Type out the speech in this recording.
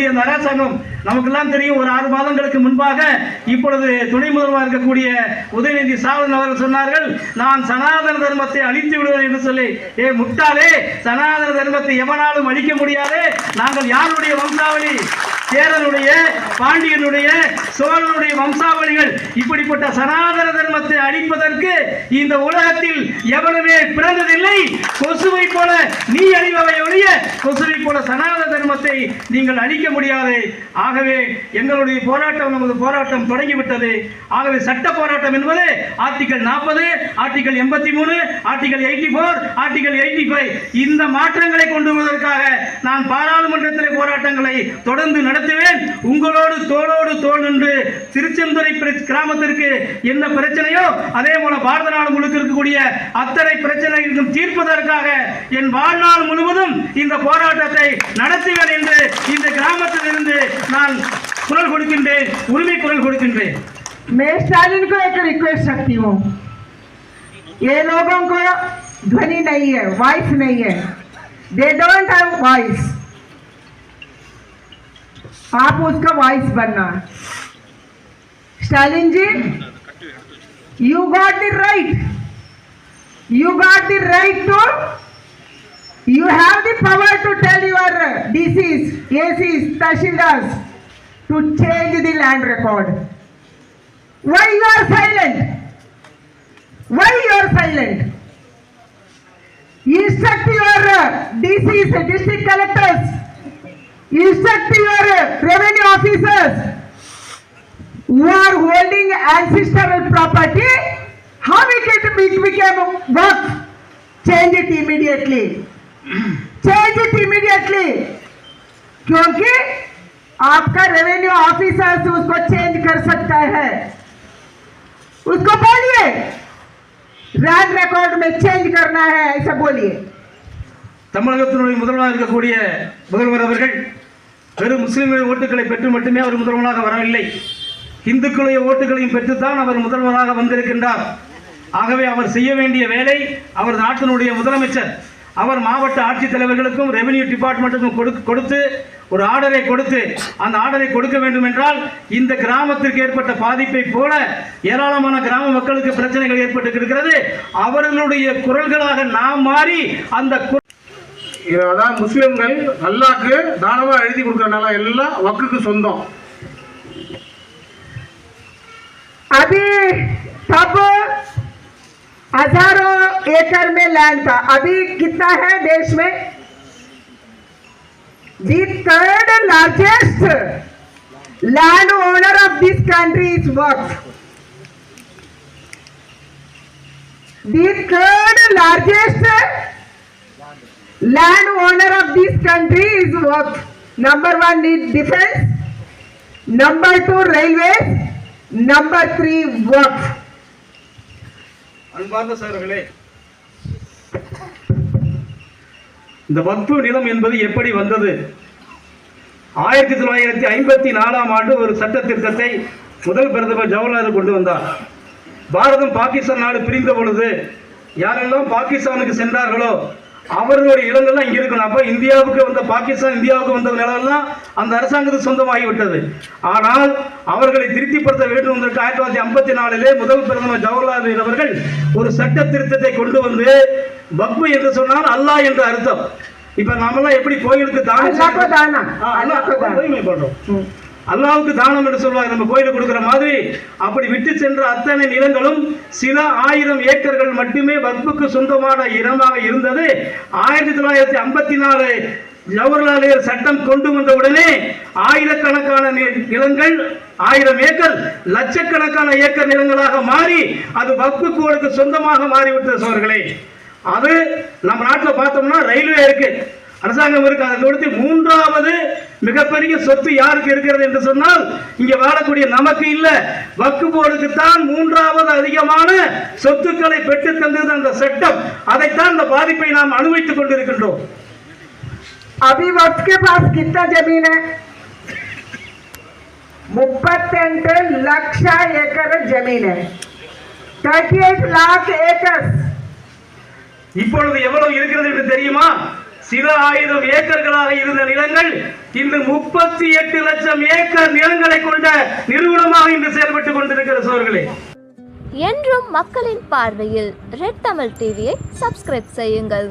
இருக்கக்கூடிய இந்த அரசாங்கம் நமக்கெல்லாம் தெரியும் ஒரு ஆறு மாதங்களுக்கு முன்பாக இப்பொழுது துணை முதல்வராக இருக்கக்கூடிய உதயநிதி ஸ்டாலின் அவர்கள் சொன்னார்கள் நான் சனாதன தர்மத்தை அழித்து விடுவேன் என்று சொல்லி. ஏ முட்டாளே சனாதன தர்மத்தை எவனாலும் அழிக்க முடியாது. நாங்கள் யாருடைய வம்சாவளி? சேரனுடைய பாண்டியனுடைய சோழனுடைய வம்சாவளிகள். இப்படிப்பட்ட சனாதன தர்மத்தை அழிப்பதற்கு இந்த உலகத்தில் எவனுமே பிறந்ததில்லை. கொசுவை போல நீ அழிபவை ஒழிய கொசுவை போல சனாதன தர்மத்தை நீங்கள் அழிக்க முடியாது. ஆகவே எங்களுடைய போராட்டம் நமது போராட்டம் தொடங்கிவிட்டது. ஆகவே சட்ட போராட்டம் என்பது ஆர்டிகல் நாற்பது ஆர்டிகல் எண்பத்தி மூணு article eighty four article eighty five இந்த மாற்றங்களை கொண்டு வருவதற்காக நான் பாராளுமன்றத்தில் போராட்டங்களை தொடர்ந்து நடத்துவேன். உங்களோடு தோளோடு தோல் நின்று திருச்செந்துறை பிர- கிராமத்திற்கு என்ன பிரச்சனையோ அதே போல பாரத நாடு முழுக்க இருக்கக்கூடிய அத்தனை பிரச்சனைகளுக்கும் தீர்ப்பதற்காக என் வாழ் வாழ்நாள் முழுவதும் இந்த போராட்டத்தை நடத்துவேன் என்று இந்த கிராமத்திலிருந்து நான் குரல் கொடுக்கின்றேன் உரிமை குரல் கொடுக்கின்றேன் मैं स्टालिन को एक रिक्वेस्ट रखती हूँ ये लोगों को ध्वनि नहीं है वॉइस नहीं है दे डोंट हैव वॉइस आप उसका वॉइस बनना Stalin ji you got the right you got the right to you have the power to tell your DCs, ACs, Tashildars to change the land record. Why you are silent? Why you are silent? Instruct your DCs, district collectors, instruct your revenue officers who are holding ancestral property, how we it it became work? Change it immediately. Change it immediately. क्योंकि आपका revenue officer उसको change कर सकता है उसको बोलिए land record में change करना है ऐसा बोलिए தமிழகத்தினுடைய முதல்வராக இருக்கக்கூடிய முதல்வர் அவர்கள் வெறும் முஸ்லிம்களின் ஓட்டுகளை பெற்று மட்டுமே அவர் முதல்வராக வரவில்லை இந்துக்களுடைய ஓட்டுகளையும் பெற்றுத்தான் அவர் முதல்வராக வந்திருக்கின்றார் ஆகவே அவர் செய்ய வேண்டிய வேலை அவர் நாட்டினுடைய முதலமைச்சர் அவர் மாவட்ட ஆட்சித்தலைவர்களுக்கும் ரெவென்யூ டிபார்ட்மெண்ட்டுக்கும் கொடுத்து கொடுத்து ஒரு ஆர்டரை கொடுத்து அந்த ஆர்டரை கொடுக்க வேண்டும் என்றால் இந்த கிராமத்திற்கு ஏற்பட்ட பாதிப்பை போல ஏராளமான கிராம மக்களுக்கு பிரச்சனைகள் ஏற்பட்டு இருக்கிறது அவர்களுடைய குரல்களாக நாம் மாறி அந்த குரல் இது அதான் முஸ்லிம்கள் அல்லாக்கு தானமா எழுதி கொடுக்கறனால எல்லாம் வக்குக்கு சொந்தம் अभी तब हजारों एकड़ में लैंड था अभी कितना है देश में the third largest land owner of this country is work the third largest land owner of this country is work number one is defence number two railway number three work அன்பார்ந்த சார்களே இந்த வக்பு நிலம் என்பது எப்படி வந்தது? ஆயிரத்தி தொள்ளாயிரத்தி ஐம்பத்தி நாலாம் ஆண்டு ஒரு சட்ட திருத்தத்தை முதல் பிரதமர் ஜவஹர்லால் கொண்டு வந்தார். பாரதம் பாகிஸ்தான் நாடு பிரிந்த பொழுது யாரெல்லாம் பாகிஸ்தானுக்கு சென்றார்களோ அவர்களுடைய இடங்கள்லாம் இங்கே இருக்கணும். அப்போ இந்தியாவுக்கு வந்த பாகிஸ்தான் இந்தியாவுக்கு வந்த நிலமெல்லாம் அந்த அரசாங்கத்துக்கு சொந்தமாகிவிட்டது. ஆனால் அவர்களை திருப்திப்படுத்த வேண்டும் என்பதற்கு ஆயிரத்தி தொள்ளாயிரத்தி ஐம்பத்தி நாலிலே முதல் பிரதமர் ஜவஹர்லால் அவர்கள் ஒரு சட்ட திருத்தத்தை கொண்டு வந்து பப்பு என்று சொன்னால் அல்லாஹ் என்று அர்த்தம். இப்ப நம்மளாம் எப்படி கோயிலுக்கு தானம் பண்றோம் அல்லாவுக்கு தானம். என்று சொல்லுவாங்க. நம்ம கோயிலுக்கு கொடுக்குற மாதிரி அப்படி விட்டு சென்ற அத்தனை நிலங்களும் சில ஆயிரம் ஏக்கர்கள் மட்டுமே வக்புக்கு சொந்தமான இடமாக இருந்தது. ஆயிரத்தி தொள்ளாயிரத்தி ஐம்பத்தி நாலு ஜவஹர்லால் நேரு சட்டம் கொண்டு வந்த உடனே ஆயிரக்கணக்கான நிலங்கள் ஆயிரம் ஏக்கர் லட்சக்கணக்கான ஏக்கர் நிலங்களாக மாறி அது வக்பு கோளுக்கு சொந்தமாக மாறிவிட்டது சோர்களே. அது நம்ம நாட்டில் பார்த்தோம்னா ரயில்வே இருக்கு. அரசாங்கம் இருக்கு. அதை கொடுத்து மூன்றாவது மிகப்பெரிய சொத்து யாருக்கு இருக்கிறது என்று சொன்னால் இங்கே வாழக்கூடிய நமக்கு இல்லை. வக்கு தான் மூன்றாவது அதிகமான சொத்துக்களை பெற்று தந்தது அந்த சட்டம். அதைத்தான் இந்த பாதிப்பை நாம் அனுபவித்துக் கொண்டிருக்கின்றோம். अभी वक्त के पास कितना जमीन है मुपत्ते लक्ष एकड़ जमीन है थर्टी एट இப்பொழுது எவ்வளவு இருக்கிறது என்று தெரியுமா? சில ஆயிரம் ஏக்கர்களாக இருந்த நிலங்கள் இன்று முப்பத்தி எட்டு லட்சம் ஏக்கர் நிலங்களை கொண்ட நிறுவனமாக இன்று செயல்பட்டுக் கொண்டிருக்கிற சோர்களே. என்றும் மக்களின் பார்வையில் ரெட் தமிழ் டிவியை சப்ஸ்கிரைப் செய்யுங்கள்.